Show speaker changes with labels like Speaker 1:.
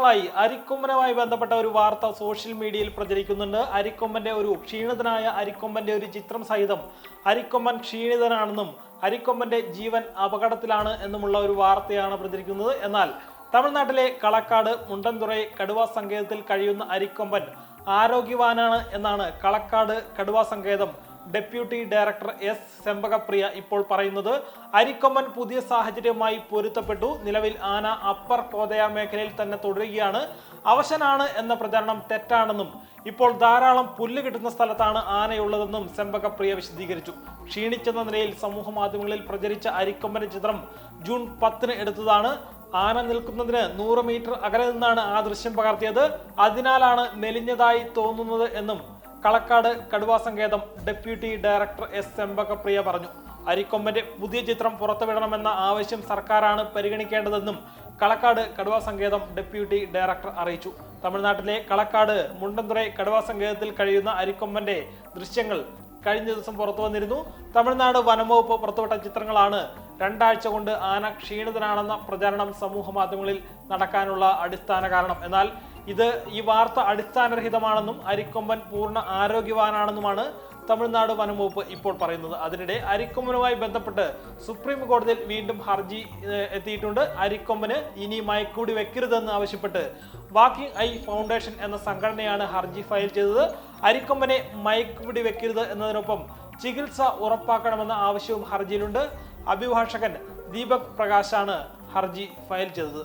Speaker 1: ഒന്നാമതായി അരിക്കൊമ്പനുമായി ബന്ധപ്പെട്ട ഒരു വാർത്ത സോഷ്യൽ മീഡിയയിൽ പ്രചരിക്കുന്നുണ്ട്. അരിക്കൊമ്പന്റെ ഒരു ക്ഷീണിതനായ അരിക്കൊമ്പന്റെ ഒരു ചിത്രം സഹിതം അരിക്കൊമ്പൻ ക്ഷീണിതനാണെന്നും അരിക്കൊമ്പന്റെ ജീവൻ അപകടത്തിലാണ് എന്നുമുള്ള ഒരു വാർത്തയാണ് പ്രചരിക്കുന്നത്. എന്നാൽ തമിഴ്നാട്ടിലെ കളക്കാട് മുണ്ടൻതുറൈ കടുവ സങ്കേതത്തിൽ കഴിയുന്ന അരിക്കൊമ്പൻ ആരോഗ്യവാനാണ് എന്നാണ് കളക്കാട് കടുവ സങ്കേതം ഡെപ്യൂട്ടി ഡയറക്ടർ എസ് സെമ്പകപ്രിയ ഇപ്പോൾ പറയുന്നത് അരിക്കൊമ്പൻ പുതിയ സാഹചര്യവുമായി പൊരുത്തപ്പെട്ടു. നിലവിൽ ആന അപ്പർ കോതയ മേഖലയിൽ തന്നെ തുടരുകയാണ്. അവശനാണ് എന്ന പ്രചരണം തെറ്റാണെന്നും ഇപ്പോൾ ധാരാളം പുല്ല് കിട്ടുന്ന സ്ഥലത്താണ് ആനയുള്ളതെന്നും സെമ്പകപ്രിയ വിശദീകരിച്ചു. ക്ഷീണിച്ചെന്ന നിലയിൽ സമൂഹ മാധ്യമങ്ങളിൽ പ്രചരിച്ച അരിക്കൊമ്പന്റെ ചിത്രം ജൂൺ പത്തിന് എടുത്തതാണ്. ആന നിൽക്കുന്നതിന് നൂറ് മീറ്റർ അകലെ നിന്നാണ് ആ ദൃശ്യം പകർത്തിയത്. അതിനാലാണ് മെലിഞ്ഞതായി തോന്നുന്നത് എന്നും കളക്കാട് കടുവാ സങ്കേതം ഡെപ്യൂട്ടി ഡയറക്ടർ എസ് ചെമ്പകപ്രിയ പറഞ്ഞു. അരിക്കൊമ്പന്റെ പുതിയ ചിത്രം പുറത്തുവിടണമെന്ന ആവശ്യം സർക്കാരാണ് പരിഗണിക്കേണ്ടതെന്നും കളക്കാട് കടുവാ സങ്കേതം ഡെപ്യൂട്ടി ഡയറക്ടർ അറിയിച്ചു. തമിഴ്നാട്ടിലെ കളക്കാട് മുണ്ടന്തുറൈ കടുവാ സങ്കേതത്തിൽ കഴിയുന്ന അരിക്കൊമ്പന്റെ ദൃശ്യങ്ങൾ കഴിഞ്ഞ ദിവസം പുറത്തു വന്നിരുന്നു. തമിഴ്നാട് വനംവകുപ്പ് പുറത്തുവിട്ട ചിത്രങ്ങളാണ് രണ്ടാഴ്ച കൊണ്ട് ആന ക്ഷീണിതനാണെന്ന പ്രചാരണം സമൂഹ മാധ്യമങ്ങളിൽ നടക്കാനുള്ള അടിസ്ഥാന കാരണം. എന്നാൽ ഇത് ഈ വാർത്ത അടിസ്ഥാനരഹിതമാണെന്നും അരിക്കൊമ്പൻ പൂർണ ആരോഗ്യവാനാണെന്നുമാണ് തമിഴ്നാട് വനംവകുപ്പ് ഇപ്പോൾ പറയുന്നത്. അതിനിടെ അരിക്കൊമ്പനുമായി ബന്ധപ്പെട്ട് സുപ്രീം കോടതിയിൽ വീണ്ടും ഹർജി എത്തിയിട്ടുണ്ട്. അരിക്കൊമ്പന് ഇനി മയക്കൂടി വെക്കരുതെന്ന് ആവശ്യപ്പെട്ട് വാക്കിംഗ് ഐ ഫൗണ്ടേഷൻ എന്ന സംഘടനയാണ് ഹർജി ഫയൽ ചെയ്തത്. അരിക്കൊമ്പനെ മയക്കുപിടി വെക്കരുത് എന്നതിനൊപ്പം ചികിത്സ ഉറപ്പാക്കണമെന്ന ആവശ്യവും ഹർജിയിലുണ്ട്. അഭിഭാഷകൻ ദീപക് പ്രകാശാണ് ഹർജി ഫയൽ ചെയ്തത്.